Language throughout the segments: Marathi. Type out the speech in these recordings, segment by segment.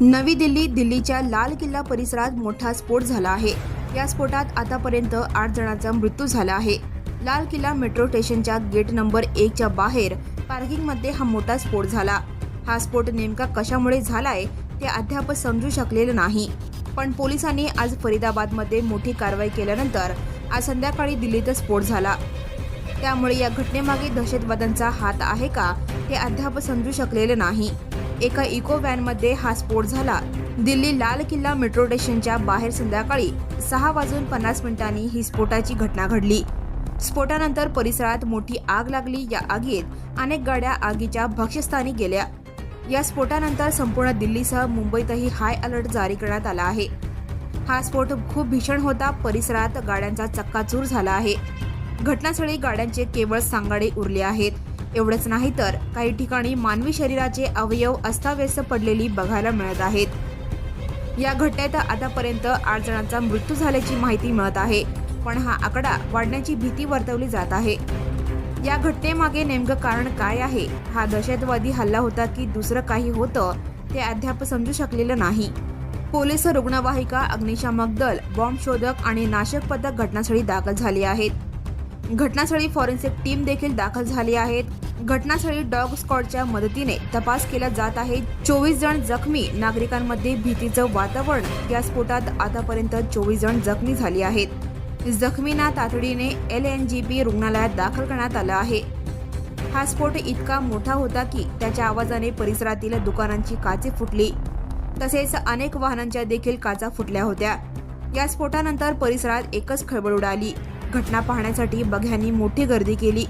नवी दिल्ली दिल्लीच्या लाल किल्ला परिसरात मोठा स्फोट झाला आहे. या स्फोटात आतापर्यंत आठ जणांचा मृत्यू झाला आहे. लाल किल्ला मेट्रो स्टेशनच्या गेट नंबर एकच्या बाहेर पार्किंगमध्ये हा मोठा स्फोट झाला. हा स्फोट नेमका कशामुळे झालाय ते अद्याप समजू शकलेलं नाही. पण पोलिसांनी आज फरीदाबादमध्ये मोठी कारवाई केल्यानंतर आज संध्याकाळी दिल्लीत स्फोट झाला. त्यामुळे या घटनेमागे दहशतवाद्यांचा हात आहे का हे अद्याप समजू शकलेलं नाही. एका इको व्हॅनमध्ये हा स्फोट झाला. दिल्ली लाल किल्ला मेट्रो स्टेशनच्या बाहेर संध्याकाळी सहा वाजून पन्नास मिनिटांनी ही स्फोटाची घटना घडली. स्फोटानंतर परिसरात मोठी आग लागली. या आगीत अनेक गाड्या आगीच्या भक्ष्यस्थानी गेल्या. या स्फोटानंतर संपूर्ण दिल्लीसह मुंबईतही हाय अलर्ट जारी करण्यात आला आहे. हा स्फोट खूप भीषण होता. परिसरात गाड्यांचा चक्काचूर झाला आहे. घटनास्थळी गाड्यांचे केवळ सांगाडे उरले आहेत. एवढंच नाही तर काही ठिकाणी मानवी शरीराचे अवयव अस्ताव्यस्त पडलेली बघायला मिळत आहेत. या घटनेत आतापर्यंत आठ जणांचा मृत्यू झाल्याची माहिती मिळत आहे पण हा आकडा वाढण्याची भीती वर्तवली जात आहे. या घटनेमागे नेमकं कारण काय आहे? हा दहशतवादी हल्ला होता की दुसरं काही होतं ते अद्याप समजू शकलेलं नाही. पोलीस रुग्णवाहिका अग्निशामक दल बॉम्ब शोधक आणि नाशक पथक घटनास्थळी दाखल झाली आहेत. घटनास्थळी फॉरेन्सिक टीम देखील दाखल झाली आहेत. घटनास्थळी डॉग स्कॉडच्या मदतीने तपास केला जात आहे. चोवीस जण जखमी. नागरिकांमध्ये भीतीचं वातावरण. या स्फोटात आतापर्यंत चोवीस जण जखमी झाली आहेत. जखमींना तातडीने एल एन जी पी रुग्णालयात दाखल करण्यात आलं आहे. हा स्फोट इतका मोठा होता की त्याच्या आवाजाने परिसरातील दुकानांची काचे फुटली. तसेच अनेक वाहनांच्या देखील काचा फुटल्या होत्या. या स्फोटानंतर परिसरात एकच खळबळ उडाली. घटना पाहण्यासाठी बघ्यांनी मोठी गर्दी केली.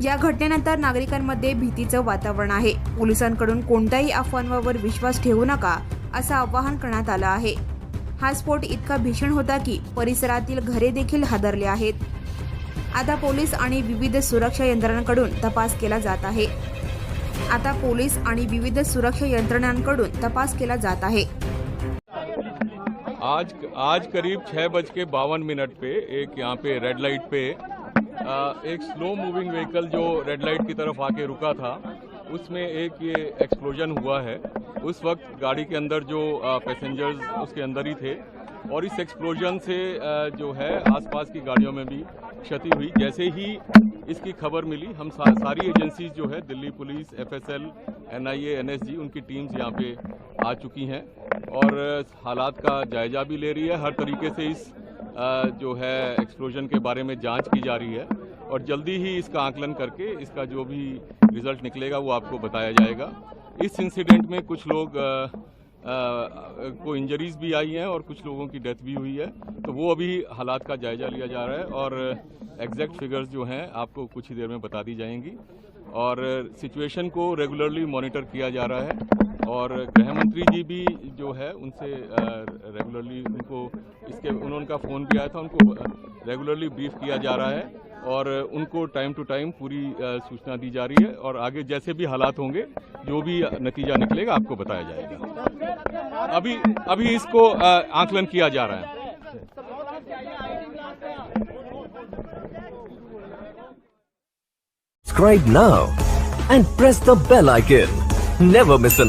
या घटनेनंतर नागरिकांमध्ये भीतीचं वातावरण आहे. पोलिसांकडून कोणत्याही अफवांवर विश्वास ठेवू नका असं आवाहन करण्यात आलं आहे. हा स्फोट इतका भीषण होता की परिसरातील घरे देखील हादरले आहेत. आता पोलीस आणि विविध सुरक्षा यंत्रणांकडून तपास केला जात आहे. आता पोलीस आणि विविध सुरक्षा यंत्रणांकडून तपास केला जात आहे. आज आज करीब छः बज के बावन मिनट पे एक यहाँ पे रेड लाइट पे आ, एक स्लो मूविंग व्हीकल जो रेड लाइट की तरफ आके रुका था। उसमें एक ये एक्सप्लोजन हुआ है। उस वक्त गाड़ी के अंदर जो पैसेंजर्स उसके अंदर ही थे। और इस एक्सप्लोजन से जो है आसपास की गाड़ियों में भी क्षति हुई। जैसे ही इसकी खबर मिली हम सा, सारी एजेंसीज जो है Delhi police FSL NIA NSG उनकी टीम्स यहाँ पे आ चुकी हैं। और हालात का जायजा भी ले रही है। हर तरीके से इस जो है एक्सप्लोजन के बारे में जाँच की जा रही है। और जल्दी ही इसका आकलन करके इसका जो भी रिज़ल्ट निकलेगा वो आपको बताया जाएगा। इस इंसिडेंट में कुछ लोग अ, को इंजरीज भी आई हैं और कुछ लोगों की डेथ भी हुई है। तो वो अभी हालात का जायजा लिया जा रहा है और एग्जैक्ट फिगर्स जो हैं आपको कुछ ही देर में बता दी जाएँगी। और सिचुएशन को रेगुलरली मॉनिटर किया जा रहा है और गृह मंत्री जी भी जो है उनसे रेगुलरली उनको इसके उन्होंने उनका फ़ोन भी आया था उनको रेगुलरली ब्रीफ किया जा रहा है। और उनको टाइम टू टाइम पूरी सूचना दी जा रही है और आगे जैसे भी हालात होंगे, जो भी नतीजा निकलेगा, आपको बताया जाएगा अभी अभी इसको आकलन किया जा रहा है Subscribe now and press the bell icon. Never miss an